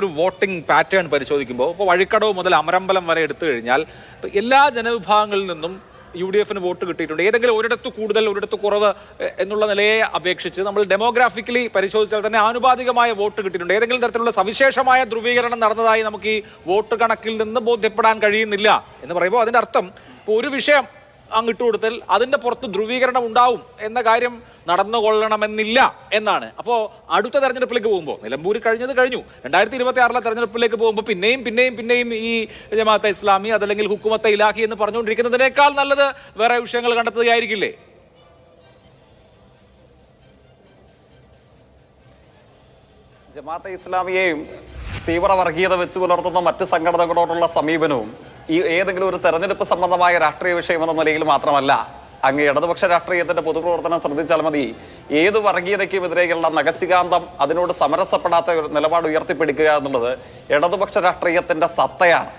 ഒരു voting pattern പരിശോധിക്കുമ്പോൾ ഇപ്പോൾ വഴിക്കടവ് മുതൽ അമരമ്പലം വരെ എടുത്തു കഴിഞ്ഞാൽ എല്ലാ ജനവിഭാഗങ്ങളിൽ നിന്നും യു ഡി എഫിന് വോട്ട് കിട്ടിയിട്ടുണ്ട്. ഏതെങ്കിലും ഒരിടത്ത് കൂടുതൽ ഒരിടത്ത് കുറവ് എന്നുള്ള നിലയെ അപേക്ഷിച്ച് നമ്മൾ ഡെമോഗ്രാഫിക്കലി പരിശോധിച്ചാൽ തന്നെ ആനുപാതികമായ വോട്ട് കിട്ടിയിട്ടുണ്ട്. ഏതെങ്കിലും തരത്തിലുള്ള സവിശേഷമായ ധ്രുവീകരണം നടന്നതായി നമുക്ക് ഈ വോട്ട് കണക്കിൽ നിന്ന് ബോധ്യപ്പെടാൻ കഴിയുന്നില്ല എന്ന് പറയുമ്പോൾ അതിന്റെ അർത്ഥം ഇപ്പോൾ ഒരു വിഷയം അങ്ങിട്ട് കൊടുത്താൽ അതിന്റെ പുറത്ത് ധ്രുവീകരണം ഉണ്ടാവും എന്ന കാര്യം നടന്നുകൊള്ളണമെന്നില്ല എന്നാണ്. അപ്പോൾ അടുത്ത തെരഞ്ഞെടുപ്പിലേക്ക് പോകുമ്പോൾ നിലമ്പൂർ കഴിഞ്ഞത് കഴിഞ്ഞു. രണ്ടായിരത്തി ഇരുപത്തി ആറിലെ തെരഞ്ഞെടുപ്പിലേക്ക് പോകുമ്പോൾ പിന്നെയും പിന്നെയും പിന്നെയും ഈ ജമാഅത്തെ ഇസ്ലാമി അതല്ലെങ്കിൽ ഹുക്കുമത്തെ ഇലാഹി എന്ന് പറഞ്ഞുകൊണ്ടിരിക്കുന്നതിനേക്കാൾ നല്ലത് വേറെ വിഷയങ്ങൾ കണ്ടെത്തുകയായിരിക്കില്ലേ? ജമാഅത്തെ ഇസ്ലാമിയെയും തീവ്ര വർഗീയത വെച്ച് പുലർത്തുന്ന മറ്റ് സംഘടനകളോടുള്ള സമീപനവും ഈ ഏതെങ്കിലും ഒരു തെരഞ്ഞെടുപ്പ് സംബന്ധമായ രാഷ്ട്രീയ വിഷയം എന്ന നിലയിൽ മാത്രമല്ല അങ്ങ് ഇടതുപക്ഷ രാഷ്ട്രീയത്തിന്റെ പൊതുപ്രവർത്തനം ശ്രദ്ധിച്ചാൽ മതി. ഏത് വർഗീയതയ്ക്കും എതിരെയുള്ള നഗസികാന്തം അതിനോട് സമരസപ്പെടാത്ത ഒരു നിലപാട് ഉയർത്തിപ്പിടിക്കുക എന്നുള്ളത് ഇടതുപക്ഷ രാഷ്ട്രീയത്തിന്റെ സത്തയാണ്.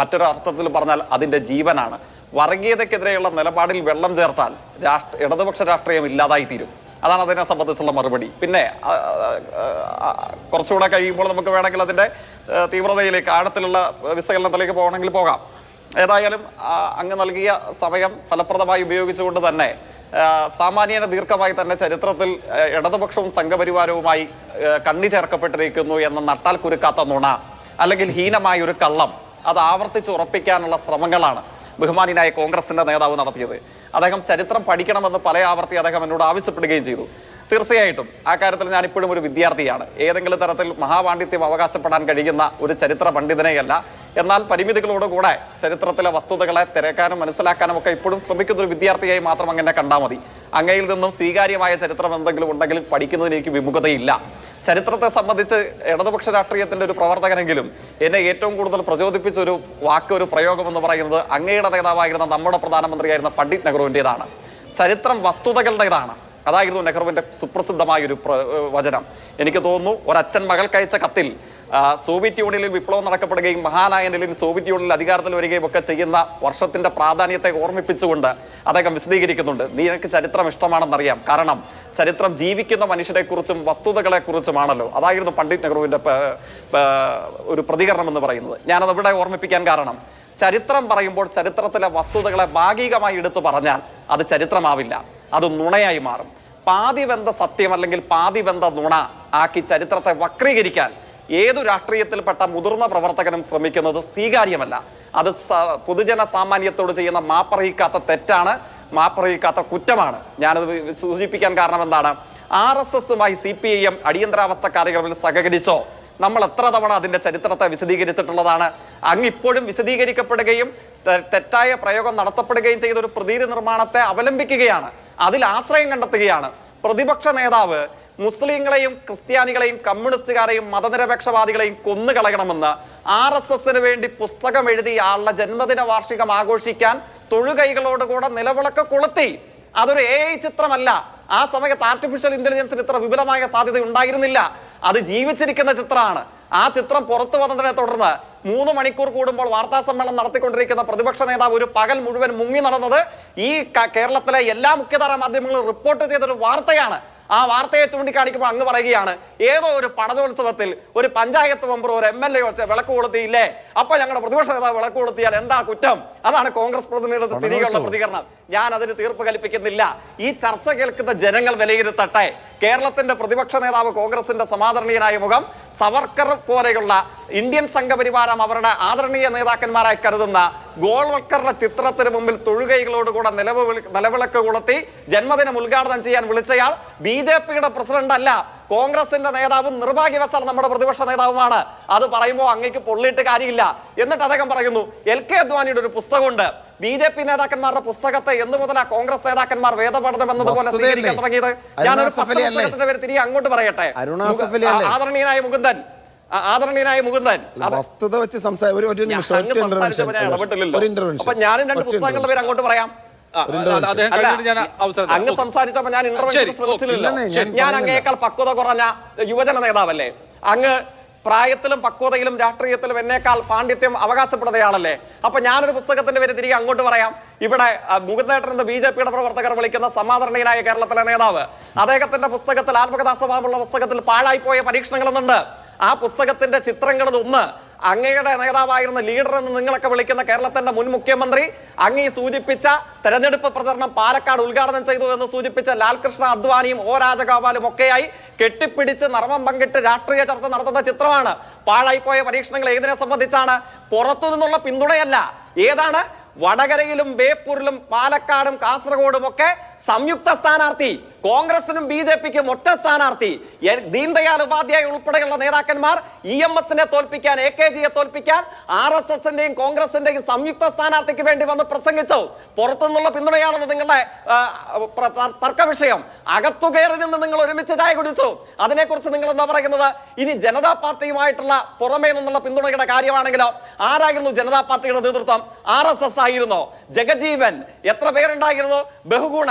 മറ്റൊരു അർത്ഥത്തിൽ പറഞ്ഞാൽ അതിന്റെ ജീവനാണ്. വർഗീയതയ്ക്കെതിരെയുള്ള നിലപാടിൽ വെള്ളം ചേർത്താൽ രാഷ്ട്ര ഇടതുപക്ഷ രാഷ്ട്രീയം ഇല്ലാതായി തീരും അതാണ് അതിനെ സംബന്ധിച്ചുള്ള മറുപടി. പിന്നെ കുറച്ചുകൂടെ കഴിയുമ്പോൾ നമുക്ക് വേണമെങ്കിൽ അതിന്റെ തീവ്രതയിലേക്ക് ആഴത്തിലുള്ള വിശകലനത്തിലേക്ക് പോകണമെങ്കിൽ പോകാം. ഏതായാലും അങ്ങ് നൽകിയ സമയം ഫലപ്രദമായി ഉപയോഗിച്ചുകൊണ്ട് തന്നെ സാമാന്യന ദീർഘമായി തന്നെ ചരിത്രത്തിൽ ഇടതുപക്ഷവും സംഘപരിവാരവുമായി കണ്ണി ചേർക്കപ്പെട്ടിരിക്കുന്നു എന്ന നട്ടാൽ കുരുക്കാത്ത നുണ അല്ലെങ്കിൽ ഹീനമായ ഒരു കള്ളം അത് ആവർത്തിച്ച് ഉറപ്പിക്കാനുള്ള ശ്രമങ്ങളാണ് ബഹുമാനിനായ കോൺഗ്രസിന്റെ നേതാവ് നടത്തിയത്. അദ്ദേഹം ചരിത്രം പഠിക്കണമെന്ന് പല ആവർത്തി അദ്ദേഹം എന്നോട് ആവശ്യപ്പെടുകയും ചെയ്തു. തീർച്ചയായിട്ടും ആ കാര്യത്തിൽ ഞാൻ ഇപ്പോഴും ഒരു വിദ്യാർത്ഥിയാണ്. ഏതെങ്കിലും തരത്തിൽ മഹാപാണ്ഡിത്യം അവകാശപ്പെടാൻ കഴിയുന്ന ഒരു ചരിത്ര പണ്ഡിതനെയല്ല. എന്നാൽ പരിമിതികളോടുകൂടെ ചരിത്രത്തിലെ വസ്തുതകളെ തിരക്കാനും മനസ്സിലാക്കാനും ഒക്കെ ഇപ്പോഴും ശ്രമിക്കുന്ന ഒരു വിദ്യാർത്ഥിയായി മാത്രം അങ്ങനെ കണ്ടാൽ മതി. അങ്ങയിൽ നിന്നും സ്വീകാര്യമായ ചരിത്രം എന്തെങ്കിലും ഉണ്ടെങ്കിൽ പഠിക്കുന്നതിന് എനിക്ക് വിമുഖതയില്ല. ചരിത്രത്തെ സംബന്ധിച്ച് ഇടതുപക്ഷ രാഷ്ട്രീയത്തിന്റെ ഒരു പ്രവർത്തകനെങ്കിലും എന്നെ ഏറ്റവും കൂടുതൽ പ്രചോദിപ്പിച്ച ഒരു വാക്ക് ഒരു പ്രയോഗം എന്ന് പറയുന്നത് അങ്ങയുടെ നേതാവായിരുന്ന നമ്മുടെ പ്രധാനമന്ത്രിയായിരുന്ന പണ്ഡിറ്റ് നെഹ്റുവിന്റെതാണ് ചരിത്രം വസ്തുതകളുടേതാണ്. അതായിരുന്നു നെഹ്റുവിന്റെ സുപ്രസിദ്ധമായ ഒരു വചനം. എനിക്ക് തോന്നുന്നു ഒരച്ഛൻ മകൾക്കയച്ച കത്തിൽ സോവിയറ്റ് യൂണിയനിൽ വിപ്ലവം നടക്കപ്പെടുകയും മഹാനായ നിലയിൽ സോവിയറ്റ് യൂണിയനിൽ അധികാരത്തിൽ വരികയും ഒക്കെ ചെയ്യുന്ന വർഷത്തിന്റെ പ്രാധാന്യത്തെ ഓർമ്മിപ്പിച്ചുകൊണ്ട് അദ്ദേഹം വിശദീകരിക്കുന്നുണ്ട്. നീ എനിക്ക് ചരിത്രം ഇഷ്ടമാണെന്നറിയാം. കാരണം ചരിത്രം ജീവിക്കുന്ന മനുഷ്യരെക്കുറിച്ചും വസ്തുതകളെക്കുറിച്ചുമാണല്ലോ. അതായിരുന്നു പണ്ഡിറ്റ് പ- ഒരു പ്രതികരണം എന്ന് പറയുന്നത്. ഞാനത് ഇവിടെ ഓർമ്മിപ്പിക്കാൻ കാരണം ചരിത്രം പറയുമ്പോൾ ചരിത്രത്തിലെ വസ്തുതകളെ ഭാഗികമായി എടുത്തു പറഞ്ഞാൽ അത് ചരിത്രമാവില്ല. അത് നുണയായി മാറും. പാതിവെന്ത സത്യം അല്ലെങ്കിൽ പാതിവെന്ത നുണ ആക്കി ചരിത്രത്തെ വക്രീകരിക്കാൻ ഏതു രാഷ്ട്രീയത്തിൽപ്പെട്ട മുതിർന്ന പ്രവർത്തകനും ശ്രമിക്കുന്നത് സ്വീകാര്യമല്ല. അത് പൊതുജന സാമാന്യത്തോട് ചെയ്യുന്ന മാപ്പറിയിക്കാത്ത തെറ്റാണ് മാപ്പറിയിക്കാത്ത കുറ്റമാണ്. ഞാനത് സൂചിപ്പിക്കാൻ കാരണം എന്താണ്? ആർ എസ് എസുമായി സി പി ഐ എം അടിയന്തരാവസ്ഥ കാര്യങ്ങളിൽ സഹകരിച്ചോ? നമ്മൾ എത്ര തവണ അതിന്റെ ചരിത്രത്തെ വിശദീകരിച്ചിട്ടുള്ളതാണ്. അങ്ങ് ഇപ്പോഴും വിശദീകരിക്കപ്പെടുകയും തെറ്റായ പ്രയോഗം നടത്തപ്പെടുകയും ചെയ്ത ഒരു പ്രതീതി നിർമ്മാണത്തെ അവലംബിക്കുകയാണ്. അതിൽ ആശ്രയം കണ്ടെത്തുകയാണ്. പ്രതിപക്ഷ നേതാവ് മുസ്ലിങ്ങളെയും ക്രിസ്ത്യാനികളെയും കമ്മ്യൂണിസ്റ്റുകാരെയും മതനിരപേക്ഷവാദികളെയും കൊന്നുകളയണമെന്ന് ആർ എസ് എസിന് വേണ്ടി പുസ്തകം എഴുതിയ ആളുടെ ജന്മദിന വാർഷികം ആഘോഷിക്കാൻ തൊഴുകൈകളോടുകൂടെ നിലവിളക്ക് കൊളുത്തി. അതൊരു എ ഐ ചിത്രമല്ല. ആ സമയത്ത് ആർട്ടിഫിഷ്യൽ ഇന്റലിജൻസിന് ഇത്ര വിപുലമായ സാധ്യത ഉണ്ടായിരുന്നില്ല. അത് ജീവിച്ചിരിക്കുന്ന ചിത്രമാണ്. ആ ചിത്രം പുറത്തു വന്നതിനെ തുടർന്ന് മൂന്ന് മണിക്കൂർ കൂടുമ്പോൾ വാർത്താ സമ്മേളനം നടത്തിക്കൊണ്ടിരിക്കുന്ന പ്രതിപക്ഷ നേതാവ് ഒരു പകൽ മുഴുവൻ മുങ്ങി നടന്നത് ഈ കേരളത്തിലെ എല്ലാ മുഖ്യധാരാ മാധ്യമങ്ങളും റിപ്പോർട്ട് ചെയ്തൊരു വാർത്തയാണ്. ആ വാർത്തയെ ചൂണ്ടിക്കാണിക്കുമ്പോൾ അങ്ങ് പറയുകയാണ് ഏതോ ഒരു പണതോത്സവത്തിൽ ഒരു പഞ്ചായത്ത് മെമ്പർ ഒരു എം എൽ എ വെച്ച് വിളക്ക് കൊളുത്തിയില്ലേ? അപ്പൊ ഞങ്ങളുടെ പ്രതിപക്ഷ നേതാവ് വിളക്ക് കൊളുത്തിയാൽ എന്താ കുറ്റം? അതാണ് കോൺഗ്രസ് പ്രതിനിധിയുടെ തിരികെയുള്ള പ്രതികരണം. ഞാൻ അതിന് തീർപ്പ് കൽപ്പിക്കുന്നില്ല. ഈ ചർച്ച കേൾക്കുന്ന ജനങ്ങൾ വിലയിരുത്തട്ടെ. കേരളത്തിന്റെ പ്രതിപക്ഷ നേതാവ് കോൺഗ്രസിന്റെ സമാദരണീയനായ മുഖം സവർക്കർ പോലെയുള്ള ഇന്ത്യൻ സംഘപരിവാരം അവരുടെ ആദരണീയ നേതാക്കന്മാരായി കരുതുന്ന ഗോൾവക്കറുടെ ചിത്രത്തിന് മുമ്പിൽ തൊഴുകൈകളോടുകൂടെ നിലവിളി നിലവിളക്ക് കൊളുത്തി ജന്മദിനം ഉദ്ഘാടനം ചെയ്യാൻ വിളിച്ചയാൾ ബി ജെ പിയുടെ പ്രസിഡന്റ് അല്ല. കോൺഗ്രസിന്റെ നേതാവും നിർഭാഗ്യവശാൽ നമ്മുടെ പ്രതിപക്ഷ നേതാവുമാണ്. അത് പറയുമ്പോൾ അങ്ങേക്ക് പൊള്ളിയിട്ട് കാര്യമില്ല. എന്നിട്ട് അദ്ദേഹം പറയുന്നു എൽ കെ അദ്വാനിയുടെ ഒരു പുസ്തകമുണ്ട്. ബി ജെ പി നേതാക്കന്മാരുടെ പുസ്തകത്തെ എന്ന് മുതലാ കോൺഗ്രസ് നേതാക്കന്മാർ വേദപഠനം എന്നതുപോലെ? സ്വീകരിക്കാൻ തുടങ്ങിയത്? ഞാനൊരു? പേര് തിരികെ അങ്ങോട്ട് പറയട്ടെ? ആദരണീയനായ മുകുന്ദൻ. ആദരണീയനായ മുകുന്ദൻ. വസ്തുത വെച്ച് അപ്പൊ ഞാനും രണ്ട് പുസ്തകങ്ങളുടെ പേര് അങ്ങോട്ട് പറയാം. അദ്ദേഹം അല്ല, ഞാൻ അവസരം അങ്ങ്. സംസാരിച്ചപ്പോ ഞാൻ ഇന്റർവ്യൂ. ശ്രമിച്ചില്ലല്ലോ ഞാൻ. അങ്ങേക്കാൾ പക്വത കുറഞ്ഞ യുവജന നേതാവല്ലേ? അങ്ങ് പ്രായത്തിലും പക്വതയിലും രാഷ്ട്രീയത്തിലും എന്നേക്കാൾ പാണ്ഡിത്യം അവകാശപ്പെടുന്നയാളല്ലേ? അപ്പൊ ഞാനൊരു പുസ്തകത്തിന്റെ പേര് തിരികെ അങ്ങോട്ട് പറയാം. ഇവിടെ മുകുന്ദേട്ടൻ എന്ന ബി ജെ പിയുടെ പ്രവർത്തകർ വിളിക്കുന്ന സമാദരണീയനായ കേരളത്തിലെ നേതാവ്. അദ്ദേഹത്തിന്റെ പുസ്തകത്തിൽ ആത്മകഥാ സ്വഭാവമുള്ള പുസ്തകത്തിൽ പാഴായിപ്പോയ പരീക്ഷണങ്ങൾ എന്നുണ്ട് ആ പുസ്തകത്തിന്റെ ചിത്രങ്ങളിൽ ഒന്ന് അങ്ങയുടെ നേതാവായിരുന്ന ലീഡർ എന്ന് നിങ്ങളൊക്കെ വിളിക്കുന്ന കേരളത്തിന്റെ മുൻ മുഖ്യമന്ത്രി അങ്ങീ സൂചിപ്പിച്ച തെരഞ്ഞെടുപ്പ് പ്രചരണം പാലക്കാട് ഉദ്ഘാടനം ചെയ്തു എന്ന് സൂചിപ്പിച്ച ലാൽകൃഷ്ണ അദ്വാനിയും ഒ രാജഗോപാലും ഒക്കെയായി കെട്ടിപ്പിടിച്ച് നർമ്മം പങ്കിട്ട് രാഷ്ട്രീയ ചർച്ച നടത്തുന്ന ചിത്രമാണ്. പാഴായിപ്പോയ പരീക്ഷണങ്ങൾ ഏതിനെ സംബന്ധിച്ചാണ്? പുറത്തു നിന്നുള്ള പിന്തുണയല്ല. ഏതാണ്? വടകരയിലും ബേപ്പൂരിലും പാലക്കാടും കാസർഗോഡും ഒക്കെ സംയുക്ത സ്ഥാനാർത്ഥി കോൺഗ്രസിനും ബി ജെ പിക്കും ഒറ്റ സ്ഥാനാർത്ഥി ദീൻദയാൽ ഉപാധ്യായ ഉൾപ്പെടെയുള്ള നേതാക്കന്മാർ ഇ എം എസിനെ തോൽപ്പിക്കാൻ എ കെ ജിയെ തോൽപ്പിക്കാൻ ആർ എസ് എസിന്റെയും കോൺഗ്രസിന്റെയും സംയുക്ത സ്ഥാനാർത്ഥിക്ക് വേണ്ടി വന്ന് പ്രസംഗിച്ചു. പുറത്തുനിന്നുള്ള പിന്തുണയാണെന്ന് നിങ്ങളുടെ തർക്ക വിഷയം അകത്തു കയറി നിന്ന് നിങ്ങൾ ഒരുമിച്ച് ചായ കുടിച്ചു. അതിനെക്കുറിച്ച് നിങ്ങൾ എന്താ പറയുന്നത്? ഇനി ജനതാ പാർട്ടിയുമായിട്ടുള്ള പുറമേ നിന്നുള്ള പിന്തുണയുടെ കാര്യമാണെങ്കിലോ ആരായിരുന്നു ജനതാ പാർട്ടിയുടെ നേതൃത്വം? ആർ എസ് എസ് ആയിരുന്നോ. ജഗജീവൻ എത്ര പേരുണ്ടായിരുന്നു? ബഹുഗുണ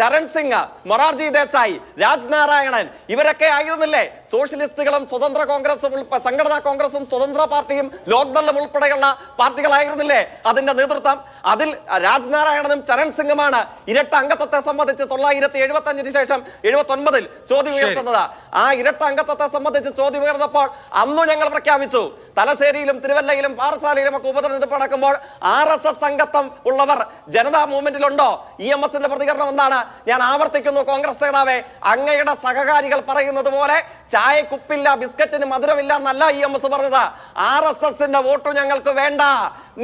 ചരൺ സിംഗ് മൊറാർജി ദേശായി രാജ്നാരായണൻ ഇവരൊക്കെ ആയിരുന്നില്ലേ? സോഷ്യലിസ്റ്റുകളും സ്വതന്ത്ര കോൺഗ്രസും സംഘടനാ കോൺഗ്രസും സ്വതന്ത്ര പാർട്ടിയും ലോക്ദളും ഉൾപ്പെടെയുള്ള പാർട്ടികളായിരുന്നില്ലേ അതിന്റെ നേതൃത്വം? അതിൽ രാജ്നാരായണനും ചരൺ സിംഗുമാണ് ഇരട്ട അംഗത്വത്തെ സംബന്ധിച്ച് തൊള്ളായിരത്തി എഴുപത്തി അഞ്ചിന് ശേഷം എഴുപത്തി ഒൻപതിൽ ചോദ്യം. ഉയർത്തുന്നത്. ആ ഇരട്ട അംഗത്വത്തെ സംബന്ധിച്ച് ചോദ്യം ഉയർന്നപ്പോൾ അന്നും ഞങ്ങൾ പ്രഖ്യാപിച്ചു. തലശ്ശേരിയിലും തിരുവല്ലയിലും പാറശാലയിലും ഒക്കെ ഉപതെരഞ്ഞെടുപ്പ് നടക്കുമ്പോൾ ആർ എസ് എസ് അംഗത്വം ഉള്ളവർ ജനതാ മൂവ്മെന്റിലുണ്ടോ? ഇ എം എസിന്റെ പ്രതികരണം എന്താണ്? ഞാൻ ആവർത്തിക്കുന്നു കോൺഗ്രസ് നേതാവെ. അങ്ങയുടെ സഹകാരികൾ പറയുന്നത് പോലെ ചായക്കുപ്പില്ല ബിസ്ക്കറ്റിന് മധുരമില്ല എന്നല്ല ഇ എം എസ് പറഞ്ഞത്. ആർ എസ് എസിന്റെ വോട്ട് ഞങ്ങൾക്ക് വേണ്ട.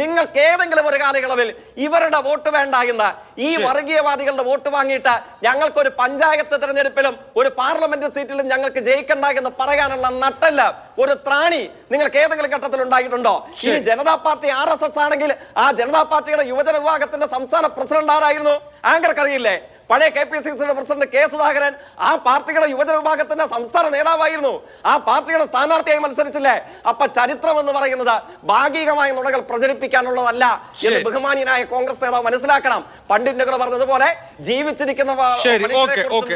നിങ്ങൾക്ക് ഏതെങ്കിലും ഒരു കാലയളവിൽ ഇവരുടെ വോട്ട് വേണ്ട എന്ന് ഈ വർഗീയവാദികളുടെ വോട്ട് വാങ്ങിയിട്ട് ഞങ്ങൾക്ക് ഒരു പഞ്ചായത്ത് തിരഞ്ഞെടുപ്പിലും ഒരു പാർലമെന്റ് സീറ്റിലും ഞങ്ങൾക്ക് ജയിക്കണ്ട എന്ന് പറയാനുള്ള നട്ടല്ല ഒരു ത്രാണി നിങ്ങൾക്ക് ഏതെങ്കിലും ഘട്ടത്തിൽ ഉണ്ടായിട്ടുണ്ടോ? ഇനി ശരി. ജനതാ പാർട്ടി ആർ ആണെങ്കിൽ ആ ജനതാ പാർട്ടിയുടെ യുവജന വിഭാഗത്തിന്റെ സംസ്ഥാന പ്രസിഡന്റ് ആരായിരുന്നു? ആങ്കർക്ക് അറിയില്ലേ പഴയ കെ പി സി സിയുടെ പ്രസിഡന്റ് കെ സുധാകരൻ ആ പാർട്ടിയുടെ യുവജന വിഭാഗത്തിന്റെ സംസ്ഥാന നേതാവായിരുന്നു. ആ പാർട്ടിയുടെ സ്ഥാനാർത്ഥിയായി മത്സരിച്ചില്ലേ? അപ്പൊ ചരിത്രം എന്ന് പറയുന്നത് ഭാഗികമായ നുണകൾ പ്രചരിപ്പിക്കാനുള്ളതല്ല എന്ന്. ബഹുമാനിയനായ കോൺഗ്രസ് നേതാവ് മനസ്സിലാക്കണം. പണ്ഡിറ്റ് നെഹ്റു പറഞ്ഞതുപോലെ ജീവിച്ചിരിക്കുന്ന.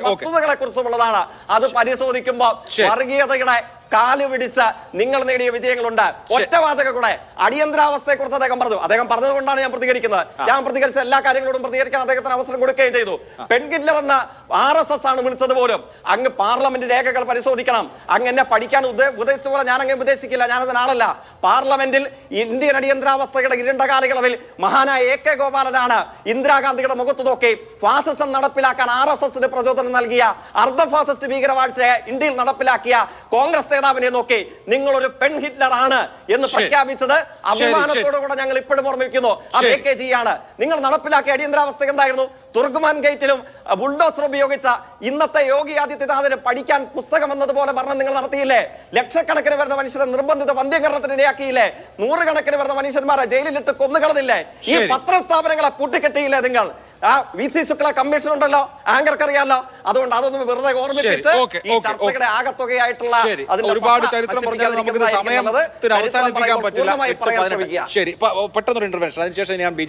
വസ്തുതകളെ കുറിച്ചുമുള്ളതാണ്. അത് പരിശോധിക്കുമ്പോൾ വർഗീയതയുടെ കാൽ പിടിച്ച നിങ്ങൾ നേടിയ വിജയങ്ങളുണ്ട്. ഒറ്റ വാചക കൂടെ. അടിയന്തരാവസ്ഥയെ കുറിച്ച് അദ്ദേഹം പറഞ്ഞു. അദ്ദേഹം പറഞ്ഞതുകൊണ്ടാണ് ഞാൻ പ്രതികരിക്കുന്നത്. ഞാൻ പ്രതികരിച്ച എല്ലാ കാര്യങ്ങളോടും പ്രതികരിക്കാൻ അദ്ദേഹത്തിന് അവസരം കൊടുക്കുകയും ചെയ്തു. പെൺകില്ലർ എന്ന ആർ എസ് എസ് ആണ് വിളിച്ചത് പോലും. അങ്ങ് പാർലമെന്റ് രേഖകൾ പരിശോധിക്കണം. അങ്ങ് എന്നെ പഠിക്കാൻ ഉദ്ദേ- ഉദ്ദേശിച്ച പോലെ ഞാൻ അങ്ങ് ഉപദേശിക്കില്ല ഞാൻ ആളല്ല. പാർലമെന്റിൽ ഇന്ത്യൻ അടിയന്തരാവസ്ഥയുടെ ഇരുണ്ട കാലയളവിൽ മഹാനായ എ കെ ഗോപാലനാണ് ഇന്ദിരാഗാന്ധിയുടെ മുഖത്ത് നോക്കി ഫാസിസം നടപ്പിലാക്കാൻ ആർ എസ് എസിന് പ്രചോദനം നൽകിയ അർദ്ധ ഫാസിസ്റ്റ് ഭീകരവാഴ്ചയെ ഇന്ത്യയിൽ നടപ്പിലാക്കിയ കോൺഗ്രസ് നേതാവിനെ നോക്കി നിങ്ങൾ ഒരു പെൺ ഹിറ്റ്ലർ ആണ് എന്ന്. പ്രഖ്യാപിച്ചത് അഭിമാനത്തോടു കൂടെ ഞങ്ങൾ ഇപ്പോഴും ഓർമ്മിക്കുന്നു അത്. എ കെ ജി ആണ്. നിങ്ങൾ നടപ്പിലാക്കിയ അടിയന്തരാവസ്ഥ എന്തായിരുന്നു? തുർഗ്മാൻ ഗേറ്റിലും ബുൾഡോസർ ഉപയോഗിച്ച ഇന്നത്തെ യോഗി ആദിത്യനാഥിന് പഠിക്കാൻ പുസ്തകം എന്നതുപോലെ ഭരണം നിങ്ങൾ നടത്തിയില്ലേ? ലക്ഷക്കണക്കിന് വരുന്ന മനുഷ്യരെ നിർബന്ധിത വന്ധ്യകരണത്തിന് ഇടയാക്കിയില്ലേ നൂറുകണക്കിന് വരുന്ന മനുഷ്യന്മാരെ ജയിലിലിട്ട് കൊന്നുകളഞ്ഞില്ലേ? ഈ. പത്രസ്ഥാപനങ്ങളെ പൂട്ടിക്കെട്ടിയില്ലേ നിങ്ങൾ? ആ വി സി ശുക്ല കമ്മീഷൻ ഉണ്ടല്ലോ. ആങ്കർക്ക് അറിയാലോ. അതുകൊണ്ട് അതൊന്നും വെറുതെ ഓർമ്മിപ്പിച്ച് ഈ ചർച്ചയുടെ ആകത്തുകയായിട്ടുള്ള ഒരുപാട് ചരിത്രം പറഞ്ഞാൽ നമുക്ക് സമയം അവസാനിപ്പിക്കാൻ പറ്റില്ല. ശരി പെട്ടെന്നൊരു ഇന്റർവെൻഷൻ അതിനുശേഷം ഞാൻ ബി